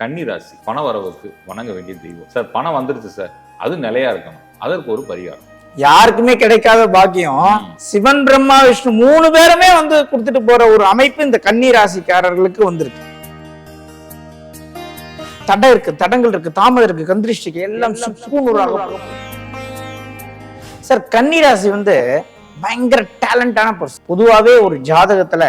கன்னி ராசி பண வரவுக்கு வணங்க வேண்டிய தெய்வம். சார் பணம் வந்துருச்சு சார். அது நிலையா இருக்கணும். அதற்கு ஒரு பரிகாரம். யாருக்குமே கிடைக்காத பாக்கியம். சிவன் பிரம்மா விஷ்ணு மூணு பேருமே வந்து கொடுத்துட்டு போற ஒரு அமைப்பு இந்த கன்னி ராசிக்காரர்களுக்கு வந்திருக்கு. தடை இருக்கு தடங்கள் இருக்கு தாமதம் இருக்கு கந்திருஷ்டிக்கு எல்லாம் சார் கன்னி ராசி வந்து பயங்கர டேலண்டான பர்சன் பொதுவாவே ஒரு ஜாதகத்துல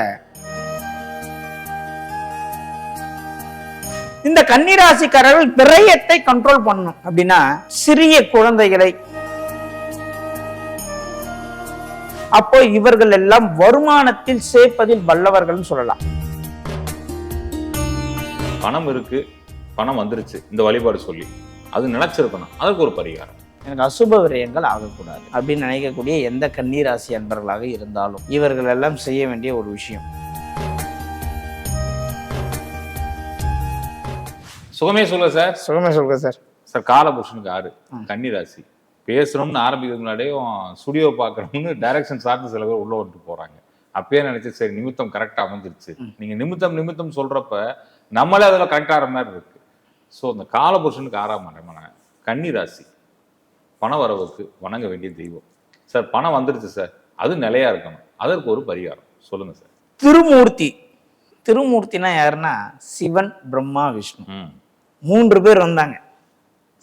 இந்த கன்னிராசிக்காரர்கள் விரயத்தை கண்ட்ரோல் பண்ணணும். அப்படின்னா சிறிய குழந்தைகளை அப்போ இவர்கள் எல்லாம் வருமானத்தில் சேர்ப்பதில் வல்லவர்கள் சொல்லலாம். பணம் இருக்கு பணம் வந்துருச்சு இந்த வழிபாடு சொல்லி. அது நினைச்சிருக்கணும் அதற்கு ஒரு பரிகாரம். எனக்கு அசுப விரயங்கள் ஆகக்கூடாது. அப்படின்னு நினைக்கக்கூடிய எந்த கன்னிராசி அன்பர்களாக இருந்தாலும் இவர்கள் எல்லாம் செய்ய வேண்டிய ஒரு விஷயம். சுகமே சொல்ல சார். சுகமே சொல்லுங்க சார். சார் காலபுருஷனுக்கு ஆறு. கன்னி ராசி பேசணும்னு ஆரம்பிக்கிறதுக்கு முன்னாடியும் ஸ்டுடியோ பார்க்கணும்னு டைரக்ஷன் சார்ந்து சில பேர் உள்ள விட்டு போறாங்க. அப்பயே நினைச்சு சரி நிமித்தம் கரெக்டா அமைஞ்சிருச்சு. நீங்க நிமித்தம் நிமித்தம் சொல்றப்ப நம்மளே அதுல கரெக்ட் ஆகிற மாதிரி இருக்கு. ஸோ இந்த காலபுருஷனுக்கு ஆறாம் கன்னி ராசி பண வரவுக்கு வணங்க வேண்டிய தெய்வம். சார் பணம் வந்துருச்சு சார். அது நிலையா இருக்கணும். அதற்கு ஒரு பரிகாரம். சொல்லுங்க சார். திருமூர்த்தி. திருமூர்த்தினா யாருன்னா சிவன் பிரம்மா விஷ்ணு. மூன்று பேர் வந்தாங்க.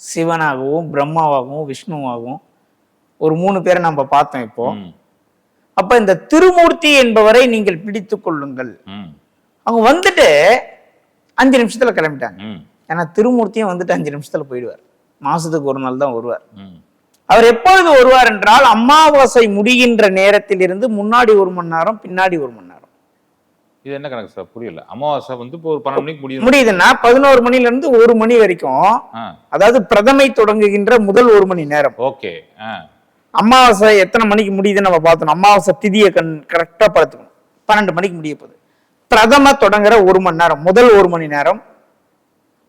சிவனாகவும் பிரம்மாவாகவும் விஷ்ணுவாகவும். ஒரு மூணு பேரை நம்ம பார்த்தோம் இப்போ. அப்ப இந்த திருமூர்த்தி என்பவரை நீங்கள் பிடித்துக் கொள்ளுங்கள். அவங்க வந்துட்டு அஞ்சு நிமிஷத்துல கிளம்பிட்டாங்க. ஏன்னா திருமூர்த்தியும் வந்துட்டு அஞ்சு நிமிஷத்துல போயிடுவார். மாசத்துக்கு ஒரு நாள் தான் வருவார். அவர் எப்பொழுது வருவார் என்றால் அமாவாசை முடிகின்ற நேரத்தில் இருந்து முன்னாடி ஒரு மணி நேரம் பின்னாடி ஒரு மணி நேரம். இது என்ன கணக்கு சார்? புரியல. அமாவாசை வந்து இப்போ ஒரு பன்னெண்டு மணிக்கு முடியும் முடியுதுன்னா பதினோரு மணில இருந்து ஒரு மணி வரைக்கும் அதாவது பிரதமை தொடங்குகின்ற முதல் ஒரு மணி நேரம். ஓகே. அமாவாசை எத்தனை மணிக்கு முடியுதுன்னு நம்ம பார்த்தோம் அமாவாசை திதியை கண் கரெக்டா பார்த்துக்கணும். பன்னெண்டு மணிக்கு முடிய போகுது. பிரதம தொடங்குற ஒரு மணி நேரம் முதல் ஒரு மணி நேரம்.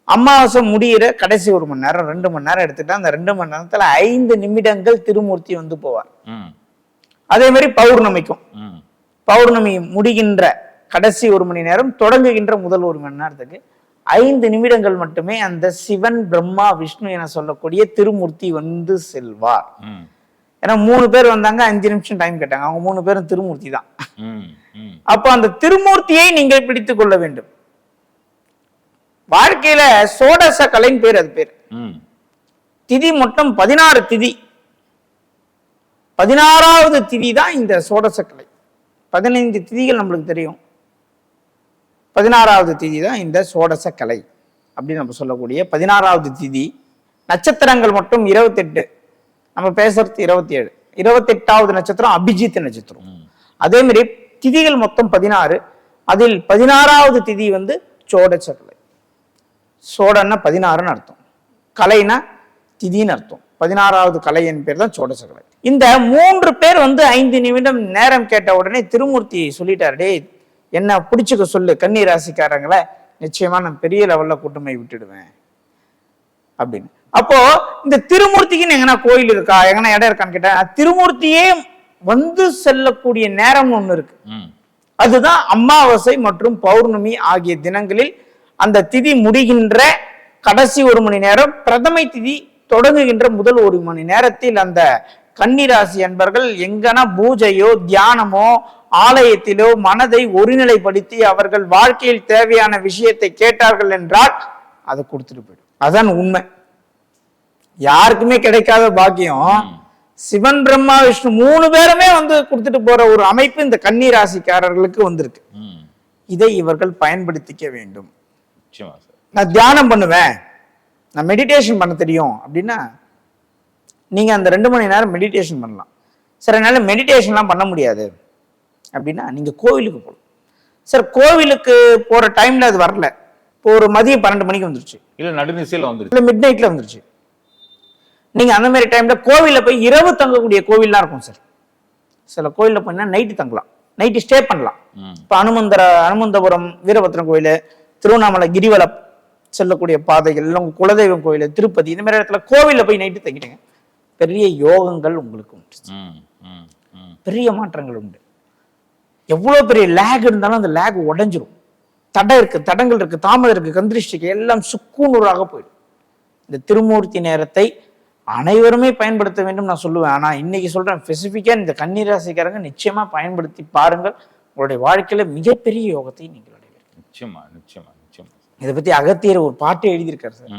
அமாவாசை முடியிற கடைசி ஒரு மணி நேரம் ரெண்டு மணி நேரம் எடுத்துட்டா அந்த ரெண்டு மணி நேரத்துல ஐந்து நிமிடங்கள் திருமூர்த்தி வந்து போவார். அதே மாதிரி பௌர்ணமிக்கும். பௌர்ணமி முடிகின்ற கடைசி ஒரு மணி நேரம் தொடங்குகின்ற முதல் ஒரு மணி நேரத்துக்கு ஐந்து நிமிடங்கள் மட்டுமே அந்த சிவன் பிரம்மா விஷ்ணு என சொல்லக்கூடிய திருமூர்த்தி வந்து செல்வார். ஏன்னா மூணு பேர் வந்தாங்க அஞ்சு நிமிஷம் டைம் கேட்டாங்க. அவங்க மூணு பேரும் திருமூர்த்தி தான். அப்போ அந்த திருமூர்த்தியை நீங்கள் பிடித்துக் கொள்ள வேண்டும். வாழ்க்கையில சோடச கலைன்னு பேர் அது பேர். திதி மொத்தம் பதினாறு திதி. பதினாறாவது திதி தான் இந்த சோடச கலை. பதினைந்து திதிகள் நம்மளுக்கு தெரியும். பதினாறாவது திதி தான் இந்த சோடச கலை அப்படின்னு நம்ம சொல்லக்கூடிய பதினாறாவது திதி. நட்சத்திரங்கள் மட்டும் இருபத்தெட்டு. நம்ம பேசுறது இருபத்தி ஏழு இருபத்தெட்டாவது நட்சத்திரம் அபிஜித் நட்சத்திரம். அதே மாதிரி திதிகள் மொத்தம் பதினாறு. அதில் பதினாறாவது திதி வந்து சோடச கலை. சோடன்னா பதினாறுன்னு அர்த்தம். கலைனா திதின்னு அர்த்தம். பதினாறாவது கலையின் பேர் தான் சோடச கலை. இந்த மூன்று பேர் வந்து ஐந்து நிமிடம் நேரம் கேட்ட உடனே திருமூர்த்தி சொல்லிட்டாரு என்ன பிடிச்சுக்க சொல்லு கன்னி ராசிக்காரங்களை நிச்சயமா நான் பெரிய லெவல்ல கூட்டமை விட்டுடுவேன். அப்படின்னு. அப்போ இந்த திருமூர்த்திக்குன்னு எங்கன்னா கோயில் இருக்கா? எங்கன்னா இடம் இருக்கான்னு கேட்டா திருமூர்த்தியே வந்து செல்லக்கூடிய நேரம் ஒண்ணு இருக்கு. அதுதான் அமாவாசை மற்றும் பௌர்ணமி ஆகிய தினங்களில் அந்த திதி முடிகின்ற கடைசி ஒரு மணி நேரம் பிரதமை திதி தொடங்குகின்ற முதல் ஒரு மணி நேரத்தில் அந்த கன்னிராசி அன்பர்கள் எங்கனா பூஜையோ தியானமோ ஆலயத்திலோ மனதை ஒருநிலைப்படுத்தி அவர்கள் வாழ்க்கையில் தேவையான விஷயத்தை கேட்டார்கள் என்றால் அதை கொடுத்துட்டு போயிடும். அதான் உண்மை. யாருக்குமே கிடைக்காத பாக்கியம். சிவன் பிரம்மா விஷ்ணு மூணு பேருமே வந்து கொடுத்துட்டு போற ஒரு அமைப்பு இந்த கன்னி ராசிக்காரர்களுக்கு வந்திருக்கு இதை இவர்கள் பயன்படுத்திக்க வேண்டும். நான் தியானம் பண்ணுவேன். நான் மெடிடேஷன் பண்ண தெரியும். அப்படின்னா நீங்க அந்த ரெண்டு மணி நேரம் மெடிடேஷன் பண்ணலாம். சார் என்னால மெடிடேஷன்லாம் பண்ண முடியாது. அப்படின்னா நீங்க கோவிலுக்கு போகலாம் சார் கோவிலுக்கு போற டைம்ல அது வரல. இப்போ ஒரு மதியம் பன்னெண்டு மணிக்கு வந்துருச்சு. இல்ல நடுநிசையில் வந்துருச்சு. இல்ல மிட் நைட்ல வந்துருச்சு. நீங்க அந்த மாதிரி டைம்ல கோவில்ல போய் இரவு தங்கக்கூடிய கோவில்லாம் இருக்கும் சார் சில கோயில்ல போனா நைட்டு தங்கலாம். நைட்டு ஸ்டே பண்ணலாம். இப்ப அனுமந்தர அனுமந்தபுரம் வீரபத்திரம் கோயில் திருவண்ணாமலை கிரிவலம் செல்லக்கூடிய பாதைகள் இல்லை உங்க குலதெய்வம் கோயில் திருப்பதி இந்த மாதிரி இடத்துல கோவில்ல போய் நைட்டு தங்கிட்டீங்க. பெரிய யோகங்கள் உங்களுக்கு உண்டு பெரிய மாற்றங்கள் உண்டு. எவ்வளவு பெரிய லேக் இருந்தாலும் அந்த லேக் உடைஞ்சிரும். தடை இருக்கு தடங்கள் இருக்கு தாமதம் இருக்கு கந்திருஷ்டிக்கு எல்லாம் சுக்குநூறாக போயிடும். இந்த திருமூர்த்தி நேரத்தை அனைவருமே பயன்படுத்த வேண்டும் நான் சொல்லுவேன். ஆனா இன்னைக்கு சொல்றேன் ஸ்பெசிஃபிக்கா இந்த கன்னிராசிக்காரங்க நிச்சயமா பயன்படுத்தி பாருங்கள். உங்களுடைய வாழ்க்கையில மிகப்பெரிய யோகத்தை நீங்கள் அடைவீர்கள். நிச்சயமா நிச்சயமா நிச்சயமா. இதை பத்தி அகத்தியர் ஒரு பாட்டு எழுதியிருக்காரு சார்.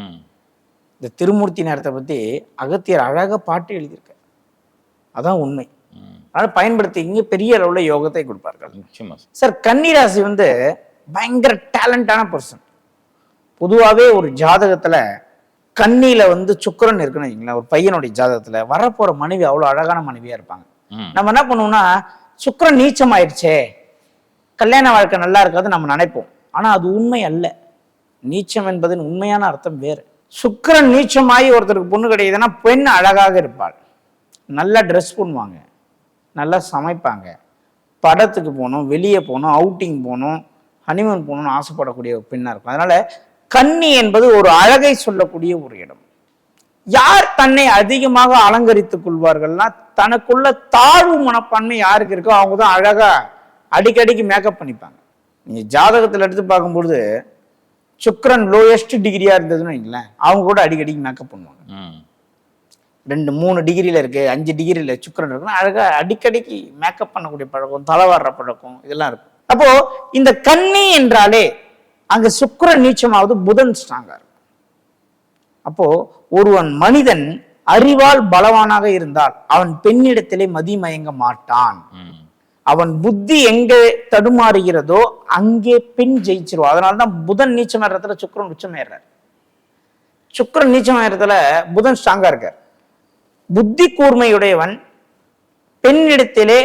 இந்த திருமூர்த்தி நேரத்தை பத்தி அகத்தியர் அழகா பாட்டு எழுதியிருக்காரு. அதான் உண்மை. அதனால பயன்படுத்தி இங்க பெரிய அளவுல யோகத்தை கொடுப்பார்கள். நிச்சயமா சார். கன்னிராசி வந்து பயங்கர டேலண்டான பர்சன் பொதுவாகவே ஒரு ஜாதகத்துல கன்னியில வந்து சுக்கிரன் இருக்குன்னு வைங்களேன் ஒரு பையனுடைய ஜாதகத்துல. வரப்போற மனைவி அவ்வளவு அழகான மனைவியா இருப்பாங்க. நம்ம என்ன பண்ணுவோம்னா சுக்கிரன் நீச்சம் ஆயிடுச்சே கல்யாண வாழ்க்கை நல்லா இருக்காது நம்ம நினைப்போம். ஆனா அது உண்மை அல்ல. நீச்சம் என்பதன் உண்மையான அர்த்தம் வேறு. சுக்கிரன் நீச்சமாகி ஒருத்தருக்கு பொண்ணு கிடைக்குதுன்னா பெண் அழகாக இருப்பாள். நல்லா ட்ரெஸ் பண்ணுவாங்க. நல்லா சமைப்பாங்க. படத்துக்கு போகணும் வெளியே போகணும் அவுட்டிங் போகணும் ஹனிமூன் போகணும்னு ஆசைப்படக்கூடிய ஒரு பெண்ணாக இருக்கும். அதனால கன்னி என்பது ஒரு அழகை சொல்லக்கூடிய ஒரு இடம். யார் தன்னை அதிகமாக அலங்கரித்துக் கொள்வார்கள்னா தனக்குள்ள தாழ்வு மனப்பான்மை யாருக்கு இருக்கோ அவங்க தான் அழகா அடிக்கடிக்கு மேக்கப் பண்ணிப்பாங்க. நீங்க ஜாதகத்தில் எடுத்து பார்க்கும்பொழுது சுக்ரன் லோயஸ்ட் டிகிரியா இருந்ததுன்னு வைங்களேன் அவங்க கூட அடிக்கடிக்கு மேக்கப் பண்ணுவாங்க. ரெண்டு மூணு டிகிரியில இருக்கு அஞ்சு டிகிரியில சுக்கிரன் இருக்குன்னா அழகா அடிக்கடிக்கு மேக்கப் பண்ணக்கூடிய பழக்கம் தலைவாடுற பழக்கம் இதெல்லாம் இருக்கும் அப்போ இந்த கன்னி என்றாலே அங்க சுக்கிரன் நீச்சமாவது புதன் ஸ்ட்ராங்கா இருக்கும். அப்போ ஒருவன் மனிதன் அறிவால் பலவானாக இருந்தால் அவன் பெண்ணிடத்திலே மதிமயங்க மாட்டான். அவன் புத்தி எங்கே தடுமாறுகிறதோ அங்கே பெண் ஜெயிச்சிருவா. அதனாலதான் புதன் நீச்சம் இடத்துல சுக்கிரன் உச்சம் ஏறார் சுக்கிரன் நீச்சம் இடத்துல புதன் ஸ்ட்ராங்கா இருக்கார். புத்தி கூர்மையுடையவன் பெண்ணிடத்திலே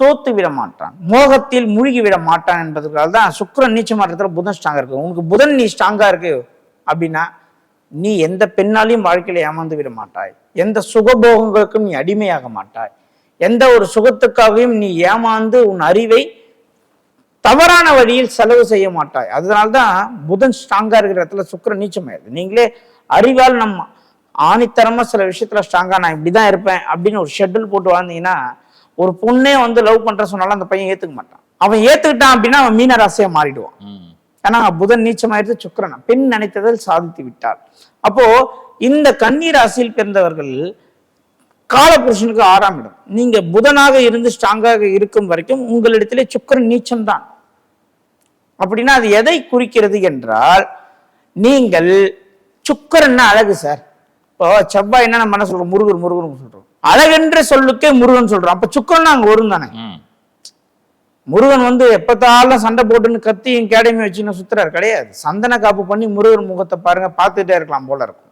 தோத்து விட மாட்டான் மோகத்தில் மூழ்கி விட மாட்டான் என்பதற்காக தான் சுக்கரன் நீச்சம் புதன் ஸ்ட்ராங்கா இருக்கு. உனக்கு புதன் நீ ஸ்ட்ராங்கா இருக்கு அப்படின்னா நீ எந்த பெண்ணாலையும் வாழ்க்கையில ஏமாந்து விட மாட்டாய். எந்த சுகபோகங்களுக்கும் நீ அடிமையாக மாட்டாய். எந்த ஒரு சுகத்துக்காகவும் நீ ஏமாந்து உன் அறிவை தவறான வழியில் செலவு செய்ய மாட்டாய். அதனால்தான் புதன் ஸ்ட்ராங்கா இருக்கிற இடத்துல சுக்கரன் நீச்சமாயிருது நீங்களே அறிவால் நம்ம ஆணித்தரமா சில விஷயத்துல ஸ்ட்ராங்கா நான் இப்படிதான் இருப்பேன் அப்படின்னு ஒரு ஷெட்யூல் போட்டு வாழ்ந்தீங்கன்னா ஒரு பொண்ணே வந்து லவ் பண்ற சொன்னாலும் அந்த பையன் ஏத்துக்க மாட்டான். அவன் ஏத்துக்கிட்டான் அப்படின்னா அவன் மீன ராசியா மாறிடுவான் ஏன்னா புதன் நீச்சமாயிருது சுக்கிரன். பெண் நினைத்ததில் சாதித்து விட்டார். அப்போ இந்த கன்னி ராசியில் பிறந்தவர்கள் காலபுருஷனுக்கு ஆறாம் இடம். நீங்க புதனாக இருந்து ஸ்ட்ராங்காக இருக்கும் வரைக்கும் உங்களிடத்திலே சுக்கிரன் நீச்சம் தான் அப்படின்னா அது எதை குறிக்கிறது என்றால் நீங்கள் சுக்கிரன்னா அழகு சார். இப்போ செவ்வாய் என்ன நம்ம என்ன சொல்றோம்? முருகன் முருகன் சொல்றோம். அழகென்ற சொல்லுக்கே முருகன் சொல்றோம். அப்ப சுக்கிரன் அங்க வரும் தானே? முருகன் வந்து எப்பத்தாலும் சண்டை போட்டுன்னு கத்தியும் கேடயமே வச்சுன்னு சுத்துறாரு. கிடையாது. சந்தன காப்பு பண்ணி முருகன் முகத்தை பாருங்க பார்த்துட்டே இருக்கலாம் போல இருக்கும்.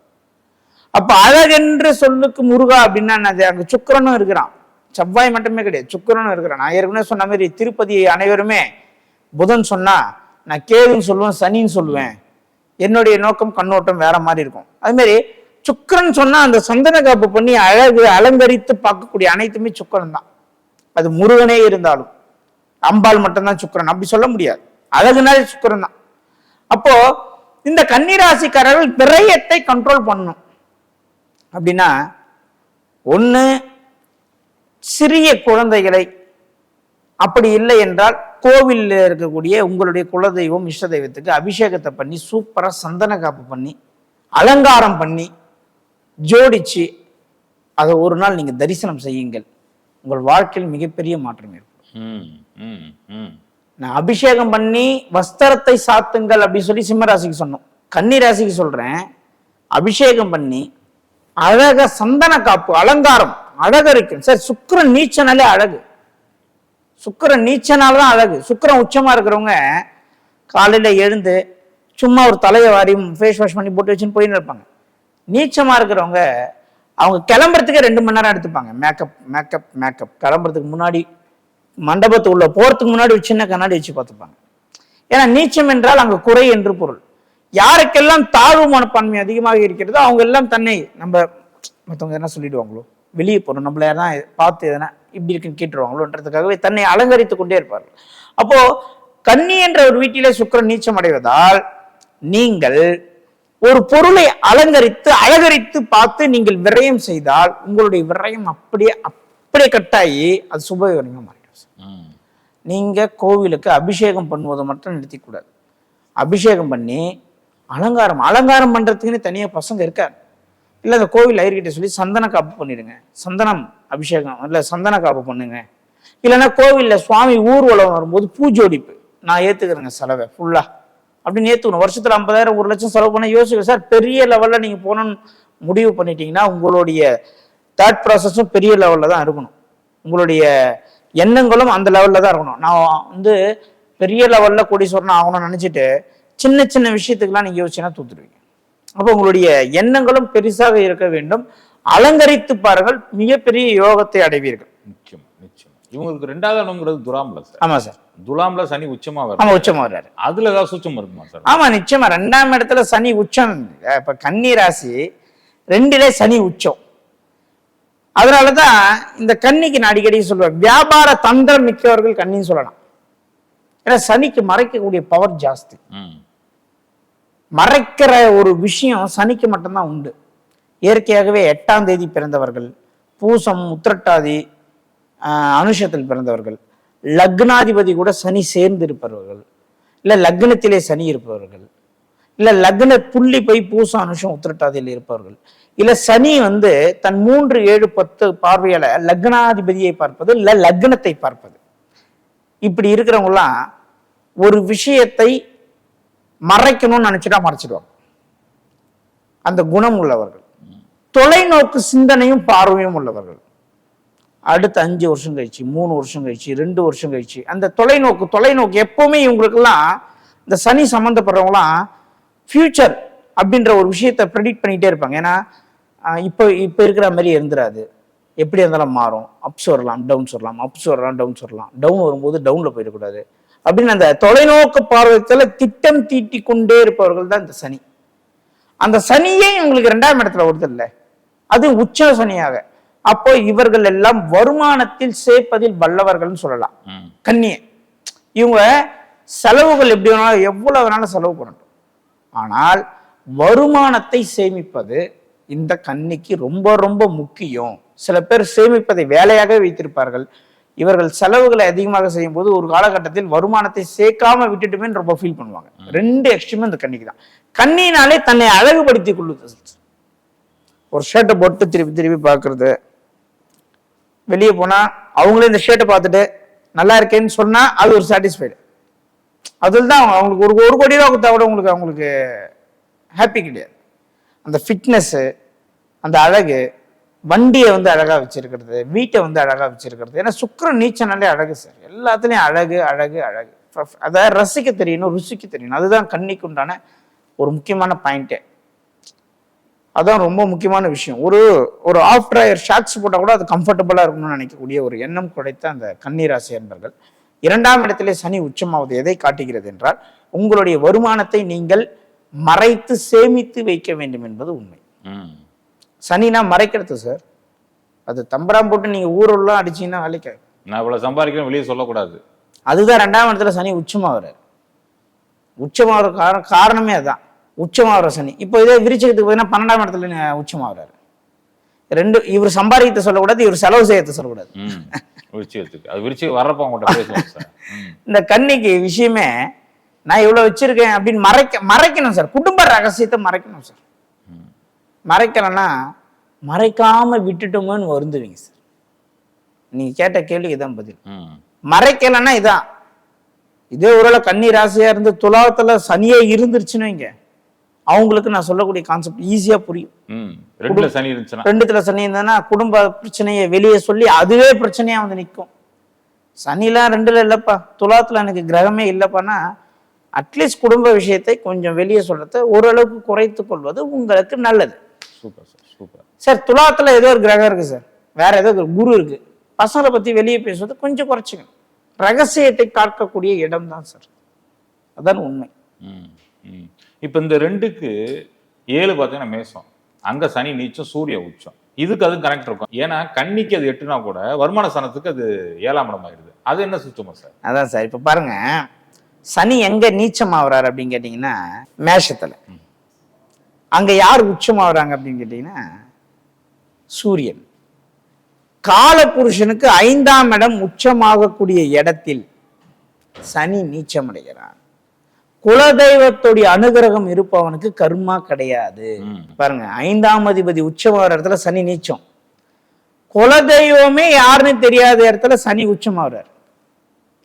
அப்ப அழகென்று சொல்லுக்கு முருகா அப்படின்னா என்னது? அங்க சுக்கிரனும் இருக்கிறான். செவ்வாய் மட்டுமே கிடையாது. சுக்கிரனும் இருக்கிறான். நான் ஏற்கனவே சொன்ன மாதிரி திருப்பதி அனைவருமே புதன் சொன்னா நான் கேதுன்னு சொல்லுவேன் சனின்னு சொல்லுவேன். என்னுடைய நோக்கம் கண்ணோட்டம் வேற மாதிரி இருக்கும். அது மாதிரி சுக்கிரன் சொன்னா அந்த சந்தன காப்பு பண்ணி அழகு அலங்கரித்து பார்க்கக்கூடிய அனைத்துமே சுக்கரன் தான். அது முருகனே இருந்தாலும் அம்பாள் மட்டும்தான் சுக்கிரன். அப்படி சொல்ல முடியாது. அழகுனாலே சுக்கரன் தான். அப்போ இந்த கன்னிராசிக்காரர்கள் விரயத்தை கண்ட்ரோல் பண்ணணும். அப்படின்னா ஒன்று சிறிய குழந்தைகளை அப்படி இல்லை என்றால் கோவிலில் இருக்கக்கூடிய உங்களுடைய குலதெய்வம் இஷ்ட தெய்வத்துக்கு அபிஷேகத்தை பண்ணி சூப்பராக சந்தன காப்பு பண்ணி அலங்காரம் பண்ணி ஜோடிச்சு அதை ஒரு நாள் நீங்க தரிசனம் செய்யுங்கள். உங்கள் வாழ்க்கையில் மிகப்பெரிய மாற்றம் ஏற்படும். ம் ம் ம். நான் அபிஷேகம் பண்ணி வஸ்திரத்தை சாத்துங்கள் அப்படின்னு சொல்லி சிம்ம ராசிக்கு சொன்னோம். கன்னி ராசிக்கு சொல்றேன். அபிஷேகம் பண்ணி அழக சந்தன காப்பு அலங்காரம் அழகரிக்கும் சார் சுக்கிரன் நீச்சனாலே அழகு. சுக்கிரன் நீச்சனால தான் அழகு. சுக்கிரன் உச்சமா இருக்கிறவங்க காலையில எழுந்து சும்மா ஒரு தலையை வாரி ஃபேஸ் வாஷ் பண்ணி போட்டு வச்சுன்னு போயின்னு இருப்பாங்க. நீச்சமாக இருக்கிறவங்க அவங்க கிளம்புறதுக்கே ரெண்டு மணி நேரம் எடுத்துப்பாங்க. மேக்கப் மேக்கப் மேக்கப் கிளம்புறதுக்கு முன்னாடி மண்டபத்து உள்ள போகிறதுக்கு முன்னாடி ஒரு சின்ன கண்ணாடி வச்சு பார்த்துப்பாங்க. ஏன்னா நீச்சம் என்றால் அங்கே குறை என்று பொருள். யாருக்கெல்லாம் தாழ்வு மனப்பான்மை அதிகமாக இருக்கிறதோ அவங்க எல்லாம் தன்னை நம்ம மற்றவங்க என்ன சொல்லிடுவாங்களோ? வெளியே போகணும் நம்மள யாரா பார்த்து எதனா இப்படி இருக்குன்னு கேட்டுருவாங்களோன்றதுக்காகவே தன்னை அலங்கரித்து கொண்டே இருப்பார்கள். அப்போ கன்னி என்ற ஒரு வீட்டிலே சுக்கரன் நீச்சம் அடைவதால் நீங்கள் ஒரு பொருளை அலங்கரித்து அலங்கரித்து பார்த்து நீங்கள் விரயம் செய்தால் உங்களுடைய விரயம் அப்படியே அப்படியே கட்டாயி அது சுபவிவரமாக மாறிடும். ம். நீங்க கோவிலுக்கு அபிஷேகம் பண்ணுவதை மட்டும் நிறுத்திக்கூடாது. அபிஷேகம் பண்ணி அலங்காரம் அலங்காரம் பண்றதுக்குன்னு தனியா பசங்க இருக்காரு இல்ல அந்த கோவில் ஐயர்கிட்ட சொல்லி சந்தன காப்பு பண்ணிடுங்க. சந்தனம் அபிஷேகம் இல்ல சந்தன காப்பு பண்ணுங்க. இல்லைன்னா கோவில்ல சுவாமி ஊர்வலம் வரும்போது பூஜோடிப்பு நான் ஏத்துக்கிறேங்க செலவை ஃபுல்லா அப்படின்னு ஏத்துக்கணும் வருஷத்துல ஐம்பதாயிரம் ஒரு லட்சம் செலவு பண்ண யோசிக்க சார் பெரிய லெவல்ல நீங்க போகணும்னு முடிவு பண்ணிட்டீங்கன்னா உங்களுடைய தாட் ப்ராசஸும் பெரிய லெவல்ல தான் இருக்கணும். உங்களுடைய எண்ணங்களும் அந்த லெவல்ல தான் இருக்கணும். நான் வந்து பெரிய லெவல்ல கோடீஸ்வரன் ஆகணும்னு நினைச்சிட்டு சின்ன சின்ன விஷயத்துக்கெல்லாம் நீங்க யோசிச்சுன்னா தூத்துருவீங்க அப்போ உங்களுடைய எண்ணங்களும் பெருசாக இருக்க வேண்டும். அலங்கரித்து பாருங்கள் மிகப்பெரிய யோகத்தை அடைவீர்கள். நிச்சயம் நிச்சயம். இவங்களுக்கு ரெண்டாவது இடம்ங்கிறது துலாம்ல சார். ஆமா சார். துலாம்ல சனி உச்சமா வரும் ஆமா உச்சமா வர்றாரு. அதுல ஏதாவது சூச்சம் இருக்குமா சார்? ஆமா நிச்சயமா. ரெண்டாம் இடத்துல சனி உச்சம். இப்ப கன்னி ராசி ரெண்டிலே சனி உச்சம். அதனாலதான் இந்த கன்னிக்கு நான் அடிக்கடி சொல்லுவேன் வியாபார தந்திரம் மிக்கவர்கள் கன்னின்னு சொல்லலாம். ஏன்னா சனிக்கு மறைக்கக்கூடிய பவர் ஜாஸ்தி. மறைக்கிற ஒரு விஷயம் சனிக்கு மட்டும்தான் உண்டு. இயற்கையாகவே எட்டாம் தேதி பிறந்தவர்கள் பூசம் உத்திரட்டாதி அனுஷத்தில் பிறந்தவர்கள். லக்னாதிபதி கூட சனி சேர்ந்து இருப்பவர்கள் இல்ல லக்னத்திலே சனி இருப்பவர்கள். இல்ல லக்ன புள்ளி போய் பூசம் அனுஷம் உத்திரட்டாதியில் இருப்பவர்கள். இல்ல சனி வந்து தன் மூன்று ஏழு பத்து பார்வையால் லக்னாதிபதியை பார்ப்பது இல்ல லக்னத்தை பார்ப்பது. இப்படி இருக்கிறவங்களாம் ஒரு விஷயத்தை மறைக்கணும்னு நினைச்சுட்டா மறைச்சிடுவாங்க. அந்த குணம் உள்ளவர்கள். தொலைநோக்கு சிந்தனையும் பார்வையும் உள்ளவர்கள். அடுத்த அஞ்சு வருஷம் கழிச்சு மூணு வருஷம் கழிச்சு ரெண்டு வருஷம் கழிச்சு அந்த தொலைநோக்கு தொலைநோக்கு எப்பவுமே இவங்களுக்கெல்லாம் இந்த சனி சம்மந்தப்படுறவங்களாம் ஃபியூச்சர் அப்படின்ற ஒரு விஷயத்தை ப்ரெடிக்ட் பண்ணிகிட்டே இருப்பாங்க. ஏன்னா இப்போ இப்போ இருக்கிற மாதிரி இருந்துராது. எப்படி இருந்தாலும் மாறும். அப்ஸ் வரலாம் டவுன்ஸ் வரலாம் அப்ஸ் வரலாம் டவுன்ஸ் வரலாம். டவுன் வரும்போது டவுனில் போயிடக்கூடாது. அப்படின்னு அந்த தொலைநோக்கு பார்வையத்தில் திட்டம் தீட்டி கொண்டே இருப்பவர்கள் தான் இந்த சனி. அந்த சனியே இவங்களுக்கு ரெண்டாம் இடத்துல வருது இல்லை. அது உச்ச சனியாக. அப்போ இவர்கள் எல்லாம் வருமானத்தில் சேர்ப்பதில் வல்லவர்கள்னு சொல்லலாம். கன்னியை இவங்க செலவுகள் எப்படி வேணாலும் எவ்வளவு வேணாலும் செலவு பண்ணட்டும். ஆனால் வருமானத்தை சேமிப்பது இந்த கன்னிக்கு ரொம்ப ரொம்ப முக்கியம். சில பேர் சேமிப்பதை வேலையாக வைத்திருப்பார்கள். இவர்கள் செலவுகளை அதிகமாக செய்யும் போது ஒரு காலகட்டத்தில் வருமானத்தை சேர்க்காம விட்டுட்டுமே ரொம்ப ஃபீல் பண்ணுவாங்க. ரெண்டு எக்ஸ்ட்ரீமும் இந்த கன்னிக்கு தான். கண்ணினாலே தன்னை அழகுபடுத்திக் கொள்ளுது. ஒரு ஷர்ட்டை போட்டு திருப்பி திருப்பி பார்க்கிறது. வெளியே போனால் அவங்களே இந்த ஷர்ட்டை பார்த்துட்டு நல்லா இருக்கேன்னு சொன்னால் அது ஒரு சாட்டிஸ்ஃபைடு அதில் தான் அவங்க- அவங்களுக்கு ஒரு ஒரு கோடி ரூபா கொடுத்தா கூட உங்களுக்கு அவங்களுக்கு ஹாப்பி கிடையாது. அந்த ஃபிட்னஸ்ஸு அந்த அழகு வண்டியை வந்து அழகாக வச்சுருக்கிறது வீட்டை வந்து அழகாக வச்சுருக்கிறது. ஏன்னா சுக்கிரன் நீச்சனாலே அழகு சார். எல்லாத்துலேயும் அழகு அழகு அழகு. அதை ரசிக்க தெரியணும் ருசிக்க தெரியணும் அதுதான் கண்ணிக்கு உண்டான ஒரு முக்கியமான பாயிண்ட்டே அதான் ரொம்ப முக்கியமான விஷயம். ஒரு ஒரு ஆஃப் ட்ரையர் ஷார்ட்ஸ் போட்டால் கூட அது கம்ஃபர்டபுளாக இருக்கணும்னு நினைக்கக்கூடிய ஒரு எண்ணம் குடைத்த அந்த கன்னிராசி என்பர்கள் இரண்டாம் இடத்திலே சனி உச்சமாவது எதை காட்டுகிறது என்றால் உங்களுடைய வருமானத்தை நீங்கள் மறைத்து சேமித்து வைக்க வேண்டும் என்பது உண்மை. ம். சனினா மறைக்கிறது சார் அது தம்பராம் போட்டு நீங்க ஊரெல்லாம் அடிச்சீங்கன்னா வேலைக்கு நான் இவ்வளவு சம்பாதிக்கிறேன் வெளியே சொல்லக்கூடாது. அதுதான் ரெண்டாம் இடத்துல சனி உச்சமாகிறார் உச்சமாகிற காரணம் காரணமே அதுதான் உச்சமாகிற சனி. இப்போ இதே விருச்சகத்துக்கு பார்த்தீங்கன்னா பன்னெண்டாம் இடத்துல உச்சமாகிறாரு ரெண்டு இவர் சம்பாதிக்கத்தை சொல்லக்கூடாது இவர் செலவு செய்யத்தை சொல்லக்கூடாது. விருச்சிகத்துக்கு. அது விருச்சி வர்றப்ப அவங்கள்ட்ட பேசுவோம் சார். ம். இந்த கன்னிக்கு விஷயமே நான் இவ்வளவு வச்சிருக்கேன் அப்படின்னு மறைக்க மறைக்கணும் சார். குடும்ப ரகசியத்தை மறைக்கணும் சார். மறைக்கலன்னா மறைக்காம விட்டுட்டோமோன்னு வருந்துவீங்க சார். நீங்க கேட்ட கேள்விக்கு இதான் பதில். மறைக்கலன்னா இதான். இதே ஒருவேளை கன்னி ராசியா இருந்து துலாவத்துல சனியே இருந்துருச்சுன்னு வைங்க. அவங்களுக்கு நான் சொல்லக்கூடிய கான்செப்ட் ஈஸியா புரியும். ரெண்டுல சனி இருந்துச்சுன்னா. ரெண்டுத்துல சனி இருந்ததுன்னா குடும்ப பிரச்சனையை வெளியே சொல்லி அதுவே பிரச்சனையா வந்து நிற்கும் சனிலாம் ரெண்டுல இல்லப்பா. துலாத்துல எனக்கு கிரகமே இல்லப்பான்னா அட்லீஸ்ட் குடும்ப விஷயத்தை கொஞ்சம் வெளியே சொல்றத ஓரளவுக்கு குறைத்து கொள்வது உங்களுக்கு நல்லது. Super sir super. சார் துலாத்துல ஏதோ ஒரு கிரகம் இருக்கு சார். வேற ஏதோ ஒரு குரு இருக்கு. பசங்களை பத்தி வெளியே பேசுவது கொஞ்சம் குறைச்சிக்கணும். ரகசியத்தை காக்கக்கூடிய இடம் தான் சார். அதான் உண்மை. இப்போ இந்த ரெண்டுக்கு ஏழு பார்த்தீங்கன்னா மேசம். அங்க சனி நீச்சம் சூரிய உச்சம். இதுக்கு அது கனெக்ட் இருக்கும். ஏன்னா கன்னிக்கு அது எட்டுனா கூட வருமான ஸ்தானத்துக்கு அது ஏழாம் இடம் ஆயிடுது. அது என்ன சுத்தமா சார்? அதான் சார். இப்ப பாருங்க. சனி எங்க நீச்சம் ஆகுறாரு அப்படின்னு கேட்டீங்கன்னா மேஷத்துல. அங்க யார் உச்சம் ஆகுறாங்க அப்படின்னு கேட்டீங்கன்னா சூரியன். காலபுருஷனுக்கு ஐந்தாம் இடம் உச்சமாகக்கூடிய இடத்தில் சனி நீச்சம் அடைகிறான். குலதெய்வத்துடைய அனுகிரகம் இருப்பவனுக்கு கர்மா கிடையாது. பாருங்க ஐந்தாம் அதிபதி உச்சமாகிற இடத்துல சனி நீச்சம். குலதெய்வமே யாருன்னு தெரியாத இடத்துல சனி உச்சமாகிறார்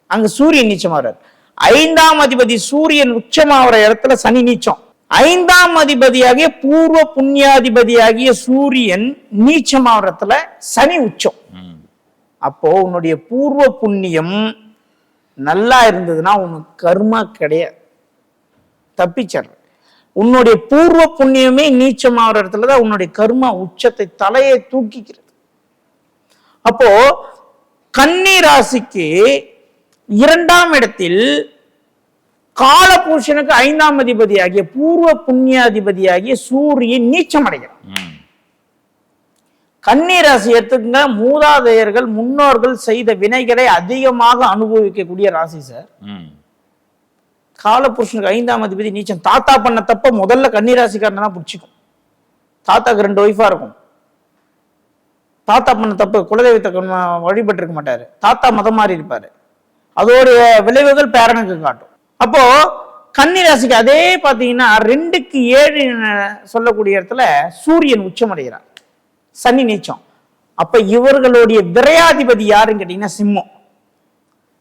அங்க சூரியன் நீச்சமாகிறார் ஐந்தாம் அதிபதி சூரியன் உச்சமாகிற இடத்துல சனி நீச்சம். ஐந்தாம் அதிபதியாகிய பூர்வ புண்ணியாதிபதியாகிய சூரியன் நீச்சமாகிற இடத்துல சனி உச்சம். அப்போ உன்னுடைய பூர்வ புண்ணியம் நல்லா இருந்ததுன்னா உனக்கு கர்மா கிடையாது. தப்பிச்சர் உன்னுடைய பூர்வ புண்ணியமே நீச்சமாகிற இடத்துல தான் உன்னுடைய கர்மா உச்சத்தை தலையை தூக்கிக்கிறது அப்போ கன்னி ராசிக்கு இரண்டாம் இடத்தில் காலபூஷனுக்கு ஐந்தாம் அதிபதியாகிய பூர்வ புண்ணியாதிபதியாகிய சூரியன் நீச்சம் அடைகிறான் ம். கன்னி ராசி எடுத்துக்கங்க மூதாதையர்கள் முன்னோர்கள் செய்த வினைகளை அதிகமாக அனுபவிக்கக்கூடிய ராசி சார். காலபுருஷனுக்கு ஐந்தாம் அதிபதி நீச்சம். தாத்தா பண்ண தப்ப முதல்ல கன்னி தான் பிடிச்சிக்கும். தாத்தாக்கு ரெண்டு ஒய்ஃபா இருக்கும். தாத்தா பண்ண தப்பு குலதெய்வத்தை வழிபட்டு இருக்க மாட்டாரு. தாத்தா மதம் மாறி இருப்பாரு. அதோடைய விளைவுகள் பேரனுக்கு காட்டும். அப்போ கன்னி ராசிக்கு அதே பாத்தீங்கன்னா ரெண்டுக்கு ஏழு சொல்லக்கூடிய இடத்துல சூரியன் உச்சமடைகிறார். சனி நீச்சம். அப்ப இவர்களுடைய விரையாதிபதி யாருன்னு கேட்டீங்கன்னா சிம்மம்.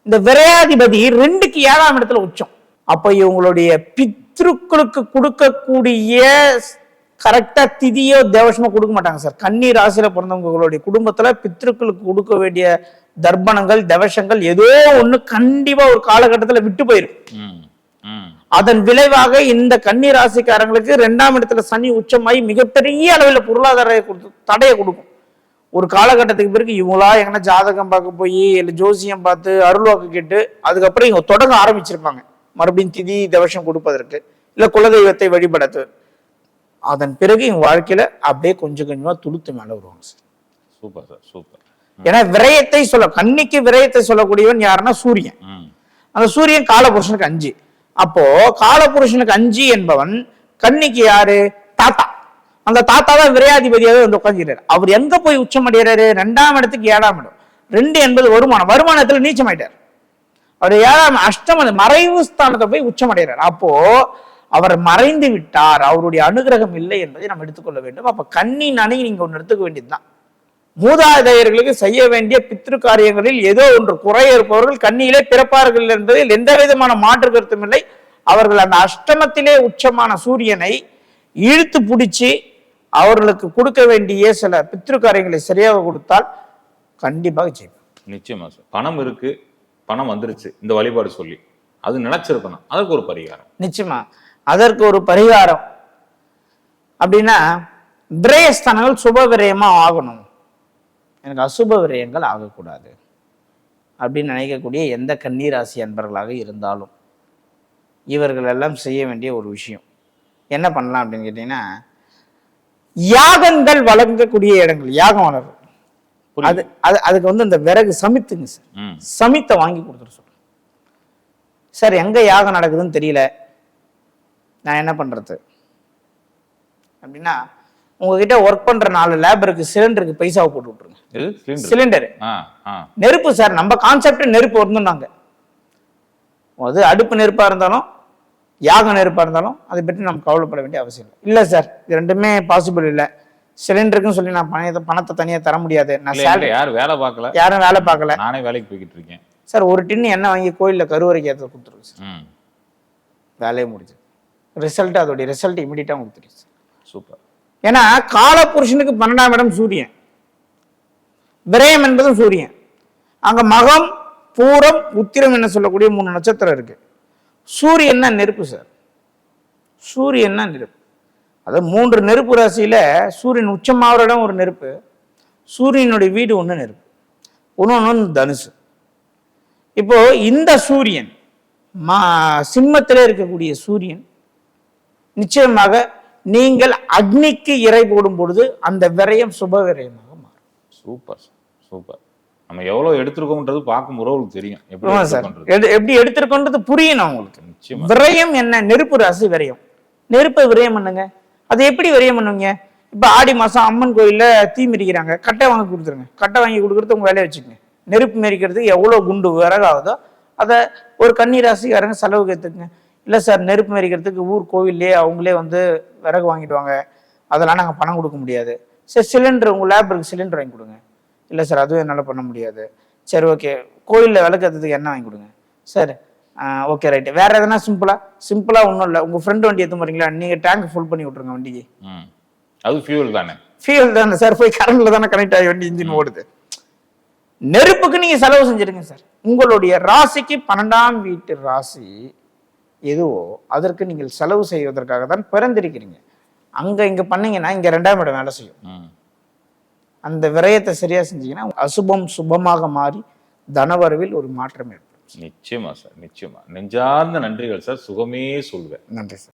இந்த விரையாதிபதி ரெண்டுக்கு ஏழாம் இடத்துல உச்சம். அப்ப இவங்களுடைய பித்ருக்களுக்கு கொடுக்கக்கூடிய கரெக்டா திதியோ தேவசமோ கொடுக்க மாட்டாங்க சார் கன்னி ராசியில பிறந்தவங்களுடைய குடும்பத்துல பித்ருக்களுக்கு கொடுக்க வேண்டிய தர்ப்பணங்கள் தவசங்கள் ஏதோ ஒண்ணு கண்டிப்பா ஒரு காலகட்டத்துல விட்டு போயிரும் ம். ம். அதன் விளைவாக இந்த கன்னி ராசிக்காரங்களுக்கு ரெண்டாம் இடத்துல சனி உச்சமாகி மிகப்பெரிய அளவில் பொருளாதார தடையை கொடுக்கும் ஒரு காலகட்டத்துக்கு பிறகு இவங்களா எங்கன்னா ஜாதகம் பார்க்க போய் இல்லை ஜோசியம் பார்த்து அருள்வாக்கு கேட்டு அதுக்கப்புறம் இவங்க தொடங்க ஆரம்பிச்சிருப்பாங்க மறுபடியும் திதி தவசம் கொடுப்பதற்கு இல்லை குலதெய்வத்தை வழிபடத்து அதன் பிறகு இவங்க வாழ்க்கையில அப்படியே கொஞ்சம் கொஞ்சமா துளுத்து மேல வருவாங்க சார். Super sir super. ஏன்னா விரயத்தை சொல்ல கன்னிக்கு விரயத்தை சொல்லக்கூடியவன் யாருன்னா சூரியன். அந்த சூரியன் காலபுருஷனுக்கு அஞ்சு. அப்போ காலபுருஷனுக்கு அஞ்சு என்பவன் கன்னிக்கு யாரு? தாத்தா. அந்த தாத்தா தான் விரையாதிபதியாவே வந்து உட்காந்துக்கிறாரு அவர் எங்க போய் உச்சம் அடைகிறாரு ரெண்டாம் இடத்துக்கு ஏழாம் இடம். ரெண்டு என்பது வருமானம். வருமானத்துல நீச்சமாயிட்டார். அவர் ஏழாம் அஷ்டம மறைவு ஸ்தானத்தை போய் உச்சம் அடைகிறார் அப்போ அவர் மறைந்து விட்டார். அவருடைய அனுகிரகம் இல்லை என்பதை நாம் எடுத்துக்கொள்ள வேண்டும். அப்ப கண்ணின் அணை நீங்க ஒன்று எடுத்துக்க வேண்டியதுதான். மூதாதையர்களுக்கு செய்ய வேண்டிய பித்ரு காரியங்களில் ஏதோ ஒன்று குறை இருப்பவர்கள் கண்ணியிலே பிறப்பார்கள் என்பதில் எந்த விதமான மாற்று கருத்தும் இல்லை. அவர்கள் அந்த அஷ்டமத்திலே உச்சமான சூரியனை இழுத்து பிடிச்சி அவர்களுக்கு கொடுக்க வேண்டிய சில பித்ரு காரியங்களை சரியாக கொடுத்தால் கண்டிப்பாக செய்வார் நிச்சயமா சார். பணம் இருக்கு. பணம் வந்துருச்சு. இந்த வழிபாடு சொல்லி. அது நினைச்சிருக்கணும் அதுக்கு ஒரு பரிகாரம். நிச்சயமா. அதற்கு ஒரு பரிகாரம். அப்படின்னா விரயஸ்தானங்கள் சுப விரயமா ஆகணும். எனக்கு அசுப விரயங்கள் ஆகக்கூடாது. அப்படின்னு நினைக்கக்கூடிய எந்த கன்னிராசி அன்பர்களாக இருந்தாலும் இவர்கள் எல்லாம் செய்ய வேண்டிய ஒரு விஷயம். என்ன பண்ணலாம் அப்படின்னு கேட்டீங்கன்னா யாகங்கள் வழங்கக்கூடிய இடங்கள். யாகம் வளரும். அது அது அதுக்கு வந்து அந்த விறகு சமித்துங்க சார். சமித்தை வாங்கி கொடுத்துட சொல்றேன். சார் எங்க யாகம் நடக்குதுன்னு தெரியல. நான் என்ன பண்றது? அப்படின்னா உங்ககிட்ட ஒர்க் பண்ற நாலு லேபருக்கு சிலிண்டருக்கு பைசாவை போட்டு விட்டுருங்க. சிலிண்டர் நெருப்பு சார் நம்ம கான்செப்ட் நெருப்பு வரணும்னாங்க அது அடுப்பு நெருப்பா இருந்தாலும் யாக நெருப்பா இருந்தாலும் அதை பற்றி நம்ம கவலைப்பட வேண்டிய அவசியம் இல்லை. இல்லை சார் இது ரெண்டுமே பாசிபிள் இல்லை. சிலிண்டருக்குன்னு சொல்லி நான் பணத்தை பணத்தை தனியாக தர முடியாது. நான் யாரும் வேலை பார்க்கல. யாரும் வேலை பார்க்கல. நானே வேலைக்கு போய்கிட்டு இருக்கேன். சார் ஒரு டின்னு எண்ணெய் வாங்கி கோயிலில் கருவறைக்கு ஏற்ற கொடுத்துருங்க சார். வேலையே முடிஞ்சு ரிசல்ட் அதோடைய ரிசல்ட் இமீடியட்டாக சார். சூப்பர். ஏன்னா காலபுருஷனுக்கு பன்னெண்டாம் இடம் சூரியன். விரயம் என்பதும் சூரியன். அங்க மகம் பூரம் உத்திரம் என்ன சொல்லக்கூடிய மூணு நட்சத்திரம் இருக்கு. சூரியன்னா நெருப்பு சார். சூரியன்னா நெருப்பு. அது மூன்று நெருப்பு ராசியில சூரியன் உச்சமாகிற இடம் ஒரு நெருப்பு சூரியனுடைய வீடு ஒன்று நெருப்பு இன்னொன்று தனுசு. இப்போ இந்த சூரியன் மா சிம்மத்திலே இருக்கக்கூடிய சூரியன் நிச்சயமாக நீங்கள் அக்னிக்கு இறை போடும் பொழுது அந்த விரயம் சுப விரயமாக மாறும். Super super. நம்ம எவ்வளவு எடுத்திருக்கோம்ன்றது பார்க்கும் உறவுகளுக்கு தெரியும். எப்படி சார். எப்படி எடுத்திருக்கோன்றது புரியணும் உங்களுக்கு விரயம் என்ன? நெருப்பு ராசி விரயம். நெருப்பை விரயம் பண்ணுங்க அது எப்படி விரயம் பண்ணுவீங்க? இப்போ ஆடி மாதம் அம்மன் கோயிலில் தீ மிதிக்கிறாங்க. கட்டை வாங்கி கொடுத்துருங்க. கட்டை வாங்கி கொடுக்குறது உங்கள் வேலையை வச்சுக்கோங்க. நெருப்பு மிதிக்கிறதுக்கு எவ்வளோ குண்டு விறகாகுதோ அதை ஒரு கன்னி ராசிக்காரங்க செலவுக்கு எடுத்துக்கங்க இல்லை சார் நெருப்பு மறிக்கிறதுக்கு ஊர் கோவில்லே அவங்களே வந்து விறகு வாங்கிடுவாங்க. அதெல்லாம் நாங்கள் பணம் கொடுக்க முடியாது. சரி சிலிண்டர் உங்கள் லேப் இருக்கு சிலிண்டர் வாங்கி கொடுங்க. இல்லை சார் அதுவும் என்னால் பண்ண முடியாது. சரி ஓகே கோயிலில் விளக்கத்துக்கு என்ன வாங்கி கொடுங்க. சார். ஓகே ரைட்டு வேற எதனா சிம்பிளா சிம்பிளா ஒன்றும் இல்லை. உங்கள் ஃப்ரெண்டு வண்டி எடுத்து போறீங்களா? நீங்கள் டேங்க் ஃபுல் பண்ணி விட்ருங்க வண்டிக்கு. அது ஃபியூல் தானே. ஃபியூல் தானே சார் போய் கரண்ட்ல தானே கனெக்ட் ஆகி வண்டி இன்ஜின் ஓடுது. நெருப்புக்கு நீங்க செலவு செஞ்சிருங்க சார் உங்களுடைய ராசிக்கு பன்னெண்டாம் வீட்டு ராசி எதுவோ அதற்கு நீங்கள் செலவு செய்வதற்காக தான் பிறந்திருக்கிறீங்க. அங்க இங்க பண்ணீங்கன்னா இங்க ரெண்டாம் இடம் வேலை செய்யும். அந்த விரயத்தை சரியா செஞ்சீங்கன்னா அசுபம் சுபமாக மாறி தனவரவில் ஒரு மாற்றம் ஏற்படும். நிச்சயமா சார் நிச்சயமா. நெஞ்சார்ந்த நன்றிகள் சார். சுகமே சொல்வேன். நன்றி சார்.